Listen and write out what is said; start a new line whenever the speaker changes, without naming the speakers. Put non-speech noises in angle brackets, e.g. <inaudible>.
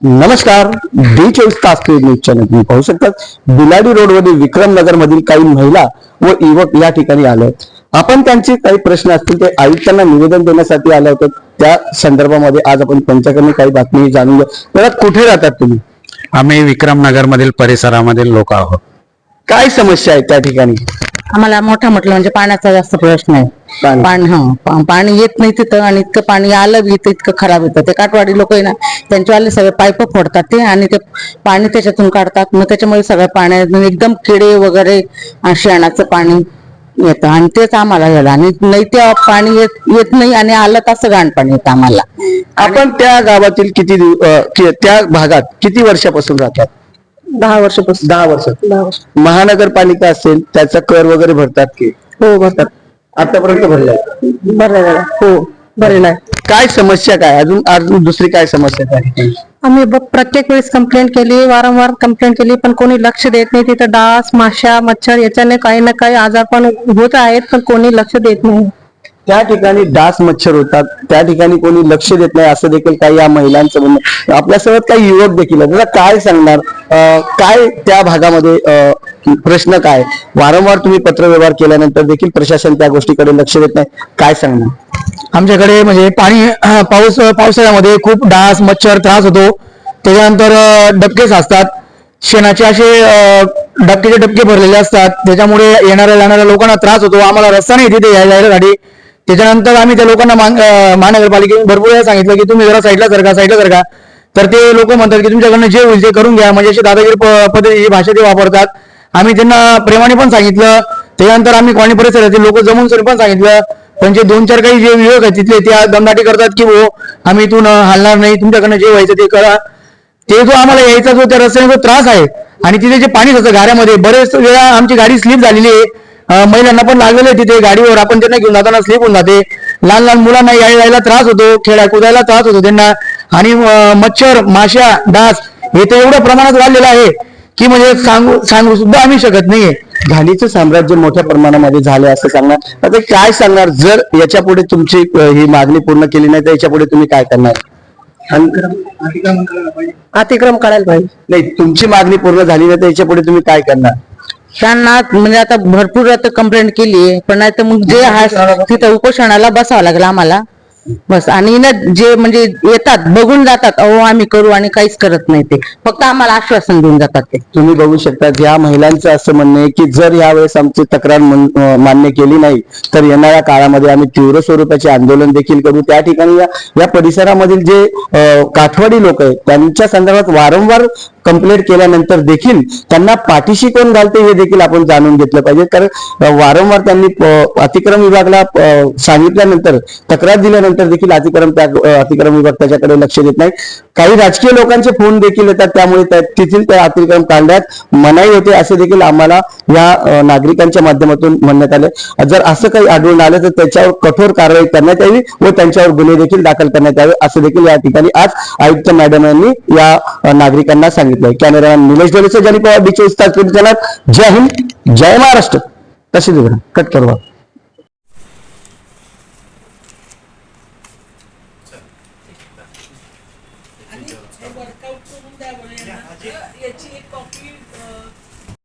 नमस्कार. डी चोवीस तास न्यूज चॅनल तुम्ही पाहू शकतात. बिलाडी रोडवरील विक्रमनगर मधील काही महिला व युवक या ठिकाणी आले आहेत. आपण त्यांचे काही प्रश्न असतील ते आयुक्तांना निवेदन देण्यासाठी आले होते त्या संदर्भामध्ये आज आपण त्यांच्याकडून काही बातमी जाणून घेऊ. कुठे राहतात तुम्ही?
आम्ही विक्रमनगर मधील परिसरामधील लोक आहोत.
काय समस्या आहे त्या ठिकाणी?
आम्हाला मोठा म्हटलं म्हणजे पाण्याचा जास्त प्रश्न आहे.
पाणी.
पाणी हा पाणी येत नाही तिथं आणि इतकं पाणी आलं बी तर इतकं खराब येतं. ते काठवाडी लोक आहे ना त्यांच्यावाले सगळे पाईप फोडतात ते आणि ते पाणी त्याच्यातून काढतात. मग त्याच्यामुळे सगळं पाण्यात एकदम किडे वगैरे शेणाचं पाणी येतं आणि तेच आम्हाला झालं आणि नाही ते पाणी येत येत नाही आणि आलं तसं घाण पाणी येतं आम्हाला.
आपण त्या गावातील किती दिव- अं, कि- त्या भागात किती वर्षापासून राहतात?
दहा वर्षापासून.
दहा वर्ष.
दहा वर्ष.
महानगरपालिका असेल त्याचा कर वगैरे भरतात की?
हो बरं
आतापर्यंत भरलाय
बरं हो बरं नाही
काय समस्या काय? अजून अजून दुसरी काय समस्या ठिकाणी
आम्ही ब- प्रत्येक वेळेस कंप्लेंट केली वारंवार कंप्लेंट केली पण कोणी लक्ष देत नाही. तिथं डास माशा मच्छर याच्याने काही ना काही आजार पण होत आहेत पण कोणी लक्ष देत नाही.
त्या ठिकाणी डास मच्छर होतात. त्या ठिकाणी कोणी लक्ष देत नाही. असं देखील काही या महिलांचं म्हणणं. आपल्यासोबत काही युवक देखील आहेत. काय सांगणार? अं, काय त्या भागामध्ये अं, प्रश्न काय? वारंवार तुम्ही पत्रव्यवहार केल्यानंतर देखील प्रशासन त्या गोष्टीकडे लक्ष देत नाही. काय सांगणार?
आमच्याकडे म्हणजे पाणी <clears throat> पाऊस पावसाळ्यामध्ये खूप डास मच्छर त्रास होतो. त्याच्यानंतर डबके साचतात. शेणाचे असे डबकेचे डबके भरलेले असतात. त्याच्यामुळे येणाऱ्या जाणाऱ्या लोकांना त्रास होतो. आम्हाला रस्ता नाही तिथे यायला जायसाठी. त्याच्यानंतर आम्ही त्या लोकांना महानगरपालिकेने भरपूर वेळा सांगितलं की तुम्ही जरा साईडला सरका साईडला सरका. तर ते लोक म्हणतात की तुमच्याकडनं जे होईल ते करून घ्या. म्हणजे अशी दादागिरी प- पद्धतीची भाषा ते वापरतात. आम्ही त्यांना प्रेमाने पण सांगितलं. त्याच्यानंतर आम्ही कॉलनी परिसरातील लोक जमून सर पण सांगितलं. पण जे दोन चार काही जे विवेक आहेत तिथले त्या दमदाटी करतात की हो आम्ही इथून हलणार नाही तुमच्याकडनं जे व्हायचं ते करा. ते जो आम्हाला यायचा जो त्या रस्त्याने जो त्रास आहे आणि तिथे जे पाणी जातं गाड्यामध्ये बरेच वेळा आमची गाडी स्लिप झालेली आहे. महिलांना पण लागलेलं आहे तिथे गाडीवर आपण त्यांना घेऊन जाताना स्लिप होऊन जाते. लहान लहान मुलांना यायला जायला त्रास होतो खेळा कुदायला त्रास होतो त्यांना. आणि मच्छर माश्या डास हे तर एवढ्या प्रमाणात वाढलेलं आहे. की म्हणजे सांगू सांगू सुद्धा आम्ही शकत नाहीये.
घाणीचं साम्राज्य मोठ्या प्रमाणामध्ये झाले असं सांगणार. आता काय सांगणार? जर याच्यापुढे तुमची अं, ही मागणी पूर्ण केली नाही तर याच्यापुढे तुम्ही काय करणार? आणि-
अतिक्रम करायला पाहिजे.
नाही तुमची मागणी पूर्ण झाली नाही तर याच्यापुढे तुम्ही काय करणार?
त्यांना म्हणजे आता भरपूर आता कंप्लेंट केली पण नाही तर मग जे आहे तिथं उपोषणाला बसावं लागलं आम्हाला. बस आणि ना जे म्हणजे येतात बघून जातात अहो आम्ही करू आणि काहीच करत नाही ते. फक्त आम्हाला आश्वासन देऊन जातात ते.
तुम्ही बघू शकता या महिलांचं असं म्हणणं आहे की जर यावेळेस आमची तक्रार मान्य केली नाही तर येणाऱ्या काळामध्ये आम्ही तीव्र स्वरूपाचे आंदोलन देखील करू. त्या ठिकाणी या परिसरामधील जे काठवाडी लोक आहेत त्यांच्या संदर्भात वारंवार कंप्लेंट केल्यानंतर देखील त्यांना पाठीशी कोण घालते हे देखील आपण जाणून घेतलं पाहिजे. कारण वारंवार त्यांनी अतिक्रम विभागाला सांगितल्यानंतर तक्रार दिल्यानंतर देखील अतिक्रम त्या अतिक्रम विभाग त्याच्याकडे लक्ष देत नाही. काही राजकीय लोकांचे फोन देखील येतात त्यामुळे त्या- तेथील त्या अतिक्रम काढण्यात मनाई होते असे देखील आम्हाला या नागरिकांच्या माध्यमातून म्हणण्यात आले. जर असं काही आढळून आलं तर त्याच्यावर कठोर कारवाई करण्यात यावी व त्यांच्यावर गुन्हे देखील दाखल करण्यात यावे असं देखील या ठिकाणी आज आयुक्त मॅडम यांनी या नागरिकांना सांगितलं. सांगितलं आहे कॅमेरामॅन निलेश देवेचं जनी पवार बेचाळीस तास जय हिंद जय महाराष्ट्र. तसे देऊ कट करू. याची एक कॉपी